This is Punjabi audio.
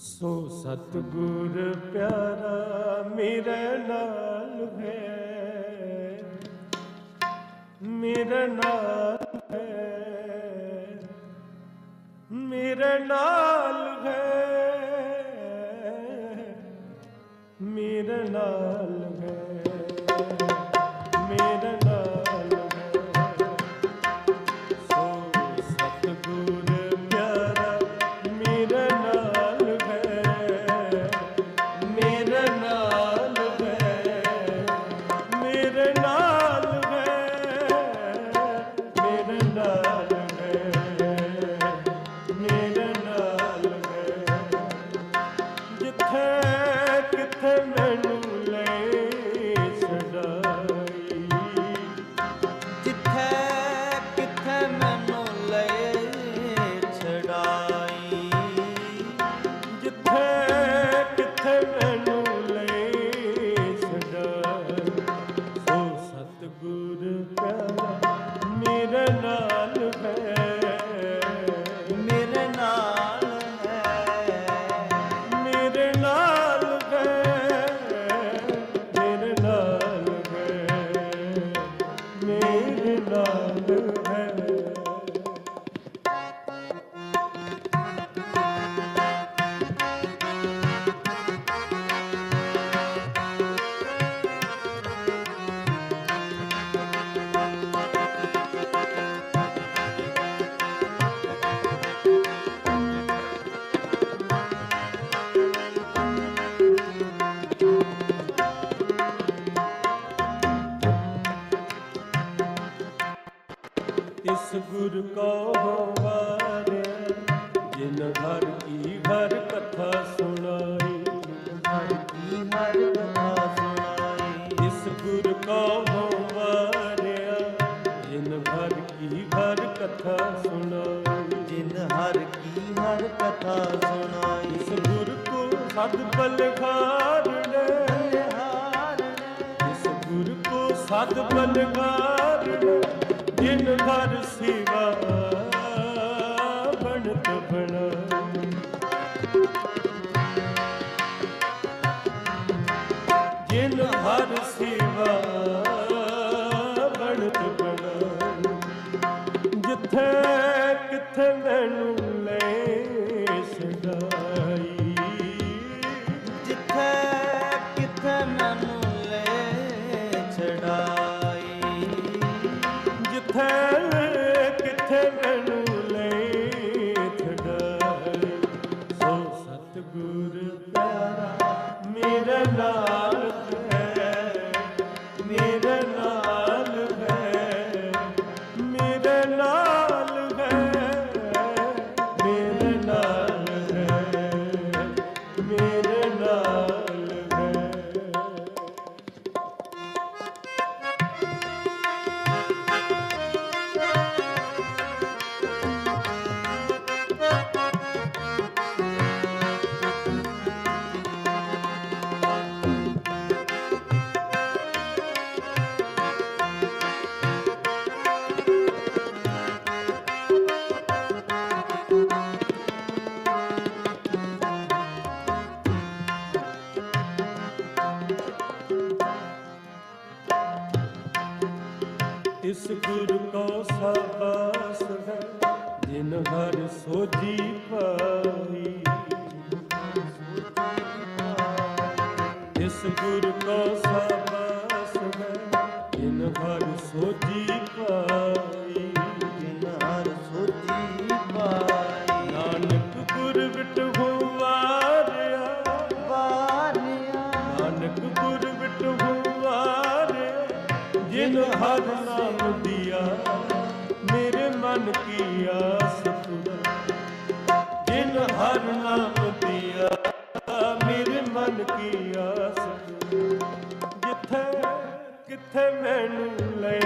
ਸੋ ਸਤਗੁਰ ਪਿਆਰਾ ਮੇਰੇ ਨਾਲ ਹੈ। ਮੇਰੇ ਨਾਲ ਹੈ। ਮੇਰੇ ਨਾਲ ਹੈ। ਮੇਰੇ ਨਾਲ ਗੁਰ ਕੋ ਵਾਰਿਆ ਜਿਨ ਹਰ ਕੀ ਹਰ ਕਥਾ ਸੁਣਾਈ। ਹਰ ਕੀ ਹਰ ਕਥਾ ਸੁਣਾਈ ਇਸ ਗੁਰ ਕੋ ਵਾਰਿਆ ਜਿਨ ਹਰ ਕੀ ਹਰ ਕਥਾ ਸੁਣਾਈ। ਜਿਨ ਹਰ ਕੀ ਹਰ ਕਥਾ ਸੁਣਾਈ। ਇਸ ਗੁਰ ਕੋ ਸਦ ਬਲਖਾਰ ਹਾਰ ਇਸ ਗੁਰ ਕੋ ਸਦ ਬਲਖਾਰ ਲੈ ਜਿਨ ਹਰ ਸਿਵਾ ਬਣਤ ਬਣਾ। ਜਿਨ ਹਰ ਸਿਵਾ ਬਣਤ ਬਣਾ। ਜਿੱਥੇ ਕਿੱਥੇ ਮੈਨੂੰ ਲੈ ਜਿੱਥੇ ਕਿੱਥੇ ਮੈਨੂੰ ਇਸ ਗੁਰ ਕੋ ਸਾਬਾਸ ਹੈ ਜਿਨ ਹਰ ਸੋਜੀ ਪਾਈ। ਇਸ ਗੁਰ ਕੋ ਸਾਬਾਸ ਹੈ ਜਿਨ ਹਰ ਸੋਜੀ ਪਾਈ। ਜਿਨ ਹਰ ਪਾਈ। ਨਾਨਕ ਗੁਰ ਵਾਰਿਆ। ਨਾਨਕ ਵਾਰਿਆ ਜਿਨ ਹਰ ਨਾਮ ਦਿਆ, ਮੇਰੇ ਮਨ ਕੀ ਆਸ ਪੁਰਾ ਜਿਨ ਹਰ ਨਾਮ ਦਿਆ, ਮੇਰੇ ਮਨ ਕੀ ਆਸ ਜਿੱਥੇ ਕਿੱਥੇ ਮੈਨੂੰ ਲੈ